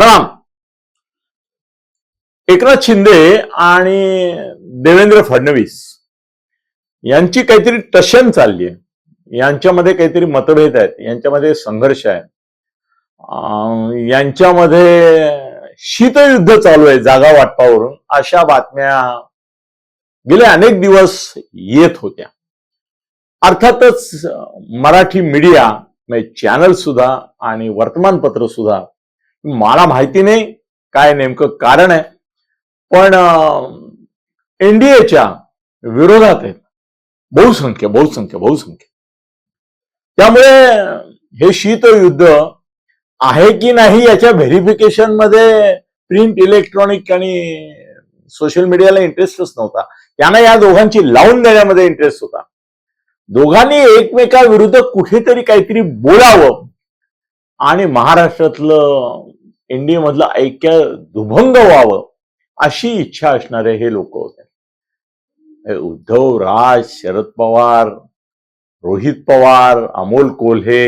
प्रणाम एकनाथ शिंदे आणि देवेंद्र फडणवीस यांची काहीतरी टशन चालली आहे. यांच्यामध्ये काहीतरी मतभेद आहेत यांच्यामध्ये संघर्ष आहे यांच्यामध्ये शीतयुद्ध चालू आहे जागा वाटपावरून. अशा बातम्या गेले अनेक दिवस येत होत्या. अर्थातच मराठी मीडिया म्हणजे चॅनल सुद्धा आणि वर्तमानपत्र सुद्धा मला माहिती नाही काय नेमकं कारण आहे. पण एनडीएच्या विरोधात आहेत बहुसंख्य बहुसंख्य बहुसंख्य. त्यामुळे हे शीतयुद्ध आहे की नाही याच्या व्हेरिफिकेशनमध्ये प्रिंट इलेक्ट्रॉनिक आणि सोशल मीडियाला इंटरेस्टच नव्हता. त्यांना या दोघांची लावून देण्यामध्ये इंटरेस्ट होता. दोघांनी एकमेकाविरुद्ध कुठेतरी काहीतरी बोलावं आणि महाराष्ट्रातलं एनडीए मधलं ऐक्य दुभंग व्हावं अशी इच्छा असणारे हे लोक होते. उद्धव राज शरद पवार रोहित पवार अमोल कोल्हे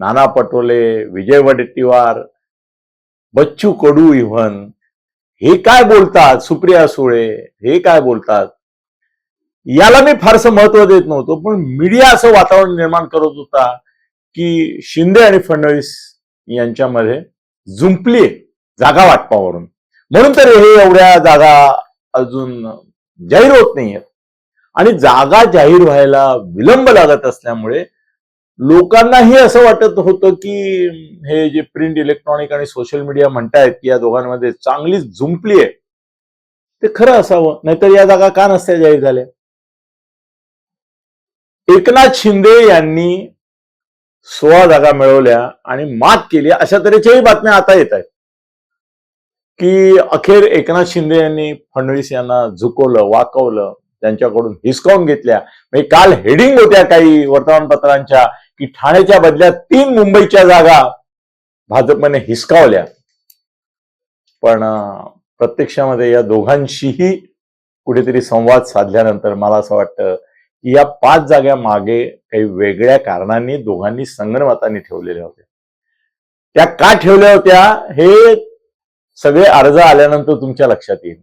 नाना पटोले विजय वडेट्टीवार बच्चू कडू इव्हन हे काय बोलतात? सुप्रिया सुळे हे काय बोलतात? याला मी फारसं महत्त्व देत नव्हतो पण मीडिया असं वातावरण निर्माण करत होता की शिंदे आणि फडणवीस यांच्यामध्ये जुंपली जागा वाटपावरून. म्हणून तर हे एवढ्या जागा अजून जाहीर होत नाहीयेत. आणि जागा जाहीर व्हायला विलंब लागत असल्यामुळे लोकांनाही असं वाटत होतं की हे जे प्रिंट इलेक्ट्रॉनिक आणि सोशल मीडिया म्हणतायत की या दोघांमध्ये चांगलीच झुंपली आहे ते खरं असावं. नाहीतर या जागा का नसत्या जाहीर झाल्या? एकनाथ शिंदे यांनी सोळा जागा मिळवल्या आणि मात केली अशा तऱ्हेच्याही बातम्या आता येत आहेत. की अखेर एकनाथ शिंदे यांनी फडणवीस यांना झुकवलं वाकवलं त्यांच्याकडून हिसकावून घेतल्या. म्हणजे काल हेडिंग होत्या काही वर्तमानपत्रांच्या की ठाण्याच्या बदल्यात तीन मुंबईच्या जागा भाजपने हिसकावल्या. पण प्रत्यक्षामध्ये या दोघांशीही कुठेतरी संवाद साधल्यानंतर मला असं वाटतं या पाच जागा मागे काही वेगळ्या कारणांनी दोघांनी संगणमताने ठेवलेल्या होत्या. त्या का ठेवल्या होत्या हे सगळे अर्ज आल्यानंतर तुमच्या लक्षात येईल.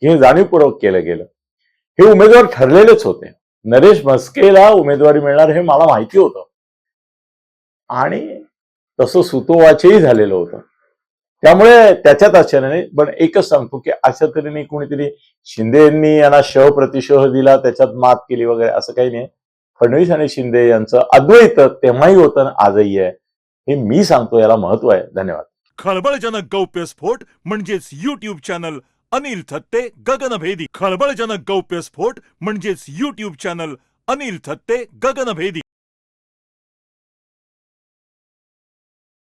की हे जाणीवपूर्वक केलं गेलं. हे उमेदवार ठरलेलेच होते. नरेश म्हस्केला उमेदवारी मिळणार हे मला माहिती होतं. आणि तसं सुतोवाचेही झालेलं होतं. त्यामुळे त्याच्यात आश्चर्य नाही पण एकच सांगतो की अशा तऱ्हेने कोणीतरी शिंदे यांनी यांना शह प्रतिशह दिला त्याच्यात मात केली वगैरे असं काही नाही. फडणवीस आणि शिंदे यांचं अद्वैत तेव्हाही होतं आजही आहे. हे मी सांगतो याला महत्त्व आहे. धन्यवाद. खळबळजनक गौप्यस्फोट म्हणजेच युट्यूब चॅनल अनिल थत्ते गगनभेदी. खळबळजनक गौप्यस्फोट म्हणजेच युट्यूब चॅनल अनिल थत्ते गगनभेदी.